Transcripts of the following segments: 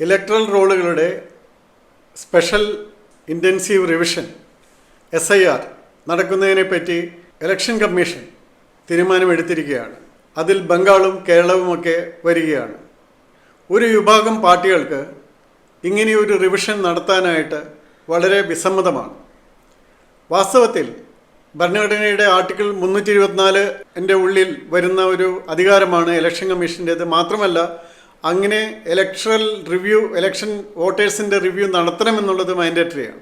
Electoral റോളുകളുടെ special intensive revision S I R നടക്കുന്നതിനെപ്പറ്റി election commission തീരുമാനമെടുത്തിരിക്കുകയാണ്. അതിൽ ബംഗാളും കേരളവുമൊക്കെ വരികയാണ്. ഒരു വിഭാഗം പാർട്ടികൾക്ക് ഇങ്ങനെയൊരു റിവിഷൻ നടത്താനായിട്ട് വളരെ വിസമ്മതമാണ്. വാസ്തവത്തിൽ ഭരണഘടനയുടെ ആർട്ടിക്കിൾ മുന്നൂറ്റി ഇരുപത്തിനാല് എന്റെ ഉള്ളിൽ വരുന്ന ഒരു അധികാരമാണ് ഇലക്ഷൻ കമ്മീഷന്റേത് മാത്രമല്ല അങ്ങനെ ഇലക്ട്രൽ റിവ്യൂ ഇലക്ഷൻ വോട്ടേഴ്സിന്റെ റിവ്യൂ നടത്തണമെന്നുള്ളത് മാൻഡേറ്ററിയാണ്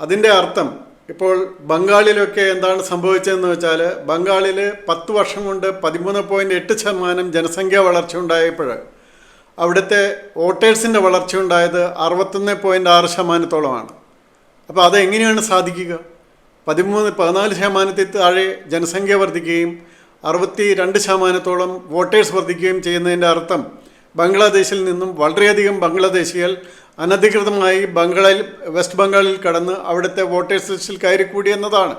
അതിന്റെ അർത്ഥം ഇപ്പോൾ ബംഗാളിലൊക്കെ എന്താണ് സംഭവിച്ചതെന്ന് വെച്ചാൽ ബംഗാളിൽ പത്ത് വർഷം കൊണ്ട് പതിമൂന്ന് പോയിന്റ് എട്ട് ശതമാനം ജനസംഖ്യ വളർച്ച ഉണ്ടായപ്പോൾ അവിടുത്തെ വോട്ടേഴ്സിന്റെ വളർച്ച ഉണ്ടായത് അറുപത്തൊന്ന് പോയിന്റ് ആറ് ശതമാനത്തോളമാണ്. അപ്പോൾ അതെങ്ങനെയാണ് സാധിക്കുക? പതിമൂന്ന് പതിനാല് ശതമാനത്തിൽ താഴെ ജനസംഖ്യ വർദ്ധിക്കുകയും അറുപത്തി രണ്ട് ശതമാനത്തോളം വോട്ടേഴ്സ് വർദ്ധിക്കുകയും ചെയ്യുന്നതിന്റെ അർത്ഥം ബംഗ്ലാദേശിൽ നിന്നും വളരെയധികം ബംഗ്ലാദേശികൾ അനധികൃതമായി ബംഗാളിൽ വെസ്റ്റ് ബംഗാളിൽ കടന്ന് അവിടുത്തെ വോട്ടേഴ്സ് ലിസ്റ്റിൽ കയറിക്കൂടി എന്നതാണ്.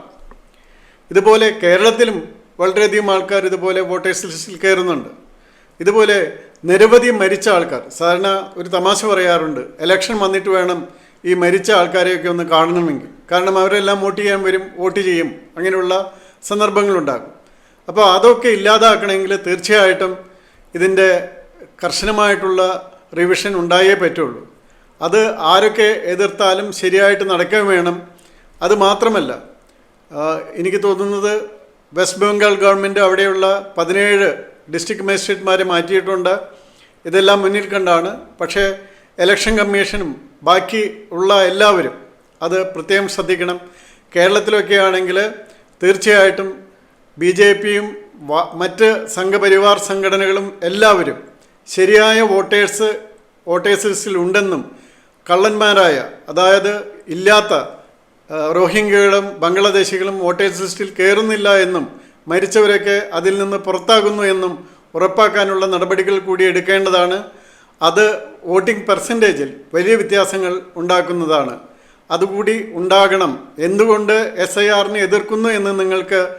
ഇതുപോലെ കേരളത്തിലും വളരെയധികം ആൾക്കാർ ഇതുപോലെ വോട്ടേഴ്സ് ലിസ്റ്റിൽ കയറുന്നുണ്ട്. ഇതുപോലെ നിരവധി മരിച്ച ആൾക്കാർ സാധാരണ ഒരു തമാശ പറയാറുണ്ട് ഇലക്ഷൻ വന്നിട്ട് വേണം ഈ മരിച്ച ആൾക്കാരെയൊക്കെ ഒന്ന് കാണണമെങ്കിൽ. കാരണം അവരെല്ലാം വോട്ട് ചെയ്യാൻ വരും വോട്ട് ചെയ്യും അങ്ങനെയുള്ള സന്ദർഭങ്ങളുണ്ടാകും. അപ്പോൾ അതൊക്കെ ഇല്ലാതാക്കണമെങ്കിൽ തീർച്ചയായിട്ടും ഇതിന്റെ കർശനമായിട്ടുള്ള റിവിഷൻ ഉണ്ടായേ പറ്റുള്ളൂ. അത് ആരൊക്കെ എതിർത്താലും ശരിയായിട്ട് നടക്കാൻ വേണം. അത് മാത്രമല്ല എനിക്ക് തോന്നുന്നത് വെസ്റ്റ് ബംഗാൾ ഗവൺമെന്റ് അവിടെയുള്ള പതിനേഴ് ഡിസ്ട്രിക്ട് മജിസ്ട്രേറ്റ്മാരെ മാറ്റിയിട്ടുണ്ട്. ഇതെല്ലാം മുന്നിൽ കണ്ടാണ്. പക്ഷേ ഇലക്ഷൻ കമ്മീഷനും ബാക്കി ഉള്ള എല്ലാവരും അത് പ്രത്യേകം ശ്രദ്ധിക്കണം. കേരളത്തിലൊക്കെ ആണെങ്കിൽ തീർച്ചയായിട്ടും ബി ജെ പിയും മറ്റ് സംഘപരിവാർ സംഘടനകളും എല്ലാവരും ശരിയായ വോട്ടേഴ്സ് വോട്ടേഴ്സ് ലിസ്റ്റിൽ ഉണ്ടെന്നും കള്ളന്മാരായ അതായത് ഇല്ലാത്ത റോഹിംഗ്യകളും ബംഗ്ലാദേശികളും വോട്ടേഴ്സ് ലിസ്റ്റിൽ കയറുന്നില്ല എന്നും മരിച്ചവരൊക്കെ അതിൽ നിന്ന് പുറത്താകുന്നു എന്നും ഉറപ്പാക്കാനുള്ള നടപടികൾ കൂടി എടുക്കേണ്ടതാണ്. അത് വോട്ടിംഗ് പെർസെന്റേജിൽ വലിയ വ്യത്യാസങ്ങൾ ഉണ്ടാക്കുന്നതാണ്. അതുകൂടി ഉണ്ടാകണം. എന്തുകൊണ്ട് എസ് ഐ ആറിനെ എതിർക്കുന്നു എന്ന് നിങ്ങൾക്ക്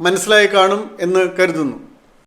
മനസ്സിലായി കാണും എന്ന് കരുതുന്നു.